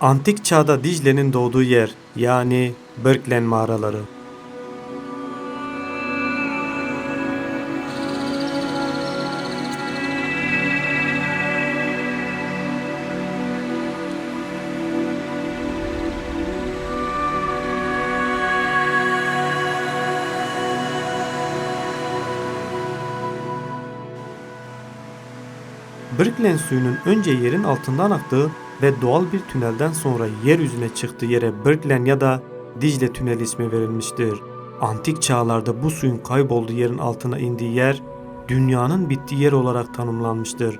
Antik çağda Dicle'nin doğduğu yer yani Birklen mağaraları. Birklen suyunun önce yerin altından aktığı ve doğal bir tünelden sonra yeryüzüne çıktığı yere Birklen ya da Dicle Tüneli ismi verilmiştir. Antik çağlarda bu suyun kaybolduğu yerin altına indiği yer dünyanın bittiği yer olarak tanımlanmıştır.